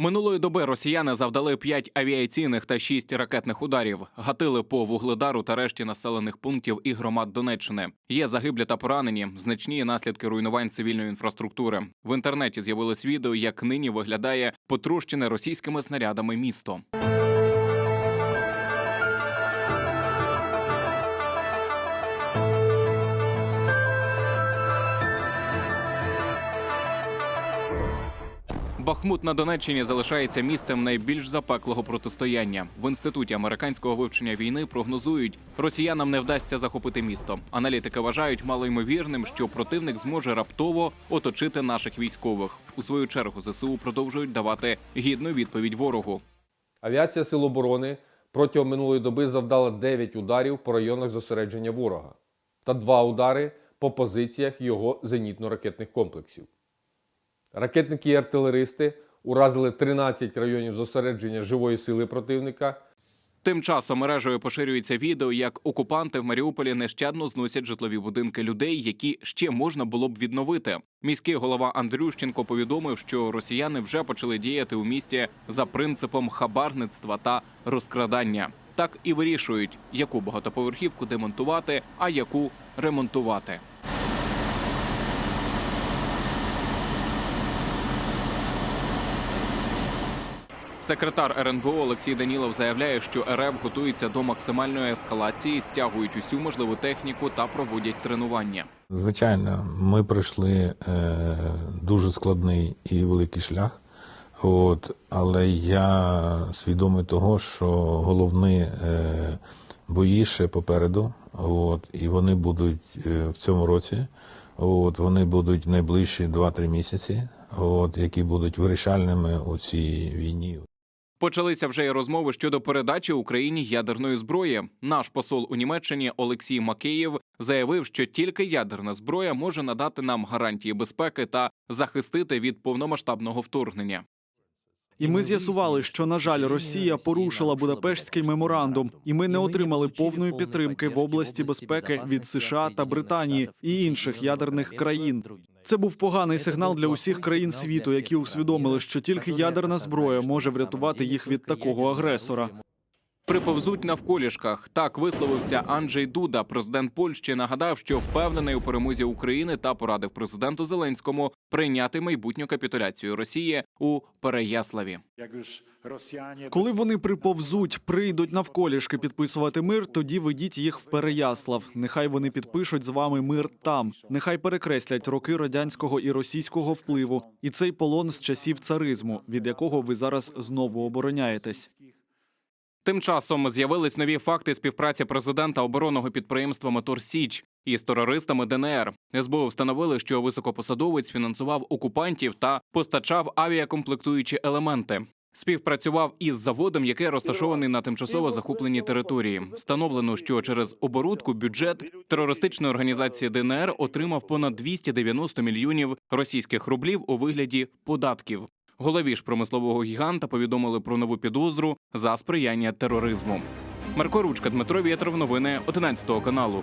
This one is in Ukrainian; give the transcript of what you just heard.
Минулої доби росіяни завдали 5 авіаційних та 6 ракетних ударів, гатили по вугледару та решті населених пунктів і громад Донеччини. Є загиблі та поранені, значні наслідки руйнувань цивільної інфраструктури. В інтернеті з'явилось відео, як нині виглядає потрощене російськими снарядами місто. Бахмут на Донеччині залишається місцем найбільш запеклого протистояння. В інституті американського вивчення війни прогнозують, росіянам не вдасться захопити місто. Аналітики вважають малоймовірним, що противник зможе раптово оточити наших військових. У свою чергу ЗСУ продовжують давати гідну відповідь ворогу. Авіація Сил оборони протягом минулої доби завдала 9 ударів по районах зосередження ворога та 2 удари по позиціях його зенітно-ракетних комплексів. Ракетники і артилеристи уразили 13 районів зосередження живої сили противника Тим часом мережею поширюється відео, як окупанти в Маріуполі нещадно зносять житлові будинки людей, які ще можна було б відновити. Міський голова Андрющенко повідомив, що росіяни вже почали діяти у місті за принципом хабарництва та розкрадання. Так і вирішують, яку багатоповерхівку демонтувати, а яку ремонтувати. Секретар РНБО Олексій Данілов заявляє, що РФ готується до максимальної ескалації, стягують усю можливу техніку та проводять тренування. Звичайно, ми пройшли е, дуже складний і великий шлях. От, але я свідомий того, що головні е, бої ще попереду, от, і вони будуть е, в цьому році. От, вони будуть найближчі 2-3 місяці, от, які будуть вирішальними у цій війні. Почалися вже й розмови щодо передачі Україні ядерної зброї. Наш посол у Німеччині Олексій Макеєв заявив, що тільки ядерна зброя може надати нам гарантії безпеки та захистити від повномасштабного вторгнення. І ми з'ясували, що на жаль, Росія порушила Будапештський меморандум, і ми не отримали повної підтримки в області безпеки від США та Британії і інших ядерних країн. Це був поганий сигнал для усіх країн світу, які усвідомили, що тільки ядерна зброя може врятувати їх від такого агресора. Приповзуть навколішках. Так висловився Анджей Дуда. Президент Польщі нагадав, що впевнений у перемозі України та порадив президенту Зеленському прийняти майбутню капітуляцію Росії у Переяславі. Коли вони приповзуть, прийдуть навколішки підписувати мир, тоді ведіть їх в Переяслав. Нехай вони підпишуть з вами мир там. Нехай перекреслять роки радянського і російського впливу і цей полон з часів царизму, від якого ви зараз знову обороняєтесь. Тим часом з'явились нові факти співпраці президента оборонного підприємства Мотор Січ із терористами ДНР. СБУ встановили, що високопосадовець фінансував окупантів та постачав авіакомплектуючі елементи. Співпрацював із заводом, який розташований на тимчасово захопленій території. Встановлено, що через оборудку бюджет терористичної організації ДНР отримав понад 290 мільйонів російських рублів у вигляді податків. Голові ж промислового гіганта повідомили про нову підозру за сприяння тероризму. Марко Ручка, Дмитро Вєтров, новини 11 каналу.